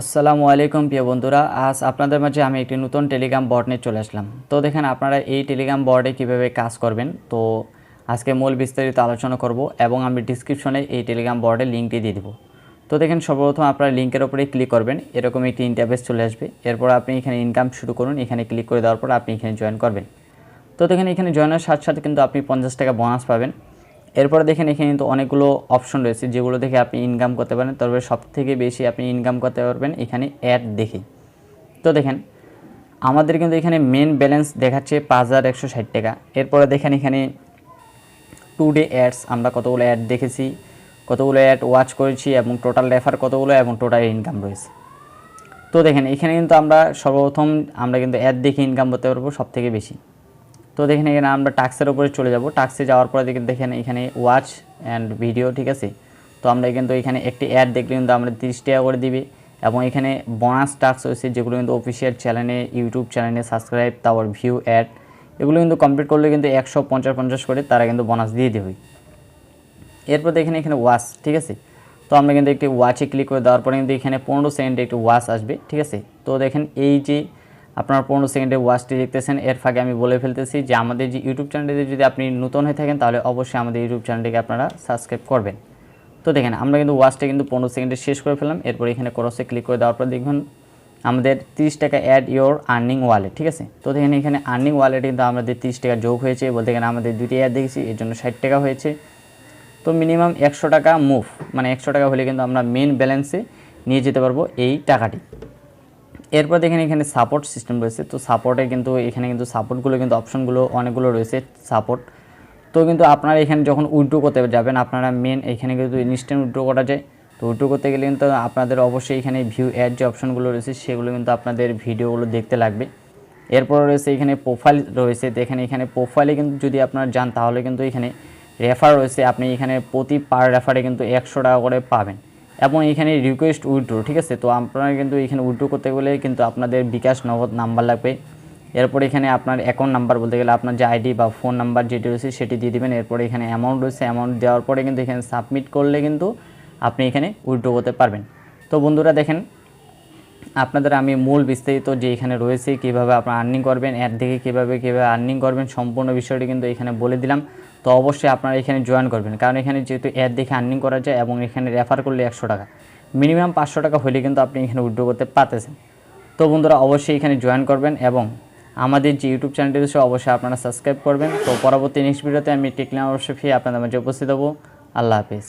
আসসালামু আলাইকুম প্রিয় বন্ধুরা, আজ আপনাদের মাঝে আমি একটি নতুন টেলিগ্রাম বট নিয়ে চলে আসলাম। তো দেখেন, আপনারা এই টেলিগ্রাম বর্ডে কীভাবে কাজ করবেন? তো আজকে মূল বিস্তারিত আলোচনা করব এবং আমি ডিসক্রিপশনে এই টেলিগ্রাম বর্ডের লিঙ্কটি দিয়ে দেবো। তো দেখেন, সর্বপ্রথম আপনারা লিঙ্কের উপরে ক্লিক করবেন, এরকম একটি ইন্টারভেস চলে আসবে। এরপর আপনি এখানে ইনকাম শুরু করুন, এখানে ক্লিক করে দেওয়ার পর আপনি এখানে জয়েন করবেন। তো দেখেন, এখানে জয়েনের সাথে সাথে কিন্তু আপনি পঞ্চাশ টাকা বোনাস পাবেন। এরপরে দেখেন এখানে কিন্তু অনেকগুলো অপশন রয়েছে যেগুলো দেখে আপনি ইনকাম করতে পারেন। তবে সব থেকে বেশি আপনি ইনকাম করতে পারবেন এখানে অ্যাড দেখে। তো দেখেন, আমাদের কিন্তু এখানে মেন ব্যালেন্স দেখাচ্ছে পাঁচ হাজার একশো ষাট টাকা। এরপরে দেখেন এখানে টু ডে অ্যাডস আমরা কতগুলো অ্যাড দেখেছি, কতগুলো অ্যাড ওয়াচ করেছি এবং টোটাল রেফার কতগুলো এবং টোটাল ইনকাম রয়েছে। তো দেখেন, এখানে কিন্তু আমরা সর্বপ্রথম আমরা কিন্তু অ্যাড দেখে ইনকাম করতে পারব সব থেকে বেশি। তো দেখেন এখানে আমরা টাক্সের উপরে চলে যাব। টাক্সে যাওয়ার পরে দেখেন দেখেন এখানে ওয়াচ অ্যান্ড ভিডিও ঠিক আছে? তো আমরা কিন্তু এখানে একটি অ্যাড দেখলে কিন্তু আমরা তিরিশ টাকা করে দিবে। এবং এখানে বোনাস টাক্স রয়েছে, যেগুলো কিন্তু অফিসিয়াল চ্যানেলে ইউটিউব চ্যানেলে সাবস্ক্রাইব তারপর ভিউ অ্যাড এগুলো কিন্তু কমপ্লিট করলে কিন্তু একশো পঞ্চাশ পঞ্চাশ করে তারা কিন্তু বোনাস দিয়ে দেবে। এরপর দেখেন এখানে ওয়াচ ঠিক আছে? তো আমরা কিন্তু একটি ওয়াচে ক্লিক করে দেওয়ার পরে কিন্তু এখানে পনেরো সেকেন্ডে একটি ওয়াচ আসবে, ঠিক আছে? তো দেখেন এই যে আপনার পনেরো সেকেন্ডে ওয়াচটি দেখতেছেন। এর ফাঁকে আমি বলে ফেলতেছি যে আমাদের যে ইউটিউব চ্যানেলটিতে যদি আপনি নতুন হয়ে থাকেন, তাহলে অবশ্যই আমাদের ইউটিউব চ্যানেলটিকে আপনারা সাবস্ক্রাইব করবেন। তো দেখেন, আমরা কিন্তু ওয়াচটা কিন্তু পনেরো সেকেন্ডে শেষ করে ফেললাম। এরপর এখানে ক্রসে ক্লিক করে দেওয়ার পর দেখবেন আমাদের তিরিশ টাকা অ্যাড ইওর আর্নিং ওয়ালেট ঠিক আছে? তো দেখেন, এখানে আর্নিং ওয়ালেট কিন্তু আমাদের তিরিশ টাকা যোগ হয়েছে। বলতে গেলে আমাদের দুটি অ্যাড দেখেছি, এর জন্য ষাট টাকা হয়েছে। তো মিনিমাম একশো টাকা মুভ মানে একশো টাকা হলে কিন্তু আমরা মেন ব্যালেন্সে নিয়ে যেতে পারব এই টাকাটি। এরপর দেখেন এখানে সাপোর্ট সিস্টেম রয়েছে। তো সাপোর্টে কিন্তু, এখানে কিন্তু সাপোর্টগুলো কিন্তু অপশনগুলো অনেকগুলো রয়েছে সাপোর্ট তো কিন্তু আপনারা এখানে যখন উইড্রো করতে যাবেন, আপনারা মেন এখানে কিন্তু ইনস্ট্যান্ট উইড্রো করা যায়। তো উইড্রো করতে গেলে কিন্তু আপনাদের অবশ্যই এখানে ভিউ অ্যাড যে অপশনগুলো রয়েছে, সেগুলো কিন্তু আপনাদের ভিডিওগুলো দেখতে লাগবে। এরপর রয়েছে এখানে প্রোফাইল রয়েছে। তো এখানে এখানে প্রোফাইলে কিন্তু যদি আপনারা যান, তাহলে কিন্তু এখানে রেফার রয়েছে। আপনি এখানে প্রতি পার রেফারে কিন্তু একশো টাকা করে পাবেন। এবং এখানে রিকোয়েস্ট উইথড্রো ঠিক আছে? তো আপনারা কিন্তু এখানে উইথড্রো করতে গেলে কিন্তু আপনাদের বিকাশ নগদ নাম্বার লাগবে। এরপর এখানে আপনার অ্যাকাউন্ট নাম্বার বলতে গেলে আপনার যে আইডি বা ফোন নাম্বার যেটি রয়েছে সেটি দিয়ে দেবেন। এরপরে এখানে অ্যামাউন্ট রয়েছে অ্যামাউন্ট দেওয়ার পরে কিন্তু এখানে সাবমিট করলে কিন্তু আপনি এখানে উইথড্রো করতে পারবেন। তো বন্ধুরা দেখেন, আপনাদের আমি মূল বিস্তারিত যে এখানে রয়েছে, কীভাবে আপনারা আর্নিং করবেন অ্যাড দেখে কীভাবে কীভাবে আর্নিং করবেন, সম্পূর্ণ বিষয়টি কিন্তু এখানে বলে দিলাম। তো অবশ্যই আপনারা এখানে জয়েন করবেন। কারণ এখানে যেহেতু অ্যাড দেখে আর্নিং করা যায় এবং এখানে রেফার করলে একশো টাকা। মিনিমাম পাঁচশো টাকা হলে কিন্তু আপনি এখানে উইড্রো করতে পারতেছেন। তো বন্ধুরা, অবশ্যই এখানে জয়েন করবেন এবং আমাদের যে ইউটিউব চ্যানেলটি রয়েছে, অবশ্যই আপনারা সাবস্ক্রাইব করবেন। তো পরবর্তী নেক্সট ভিডিওতে আমি টেকনোলজি ফি আপনাদের মাঝে উপস্থিত হব। আল্লাহ হাফিজ।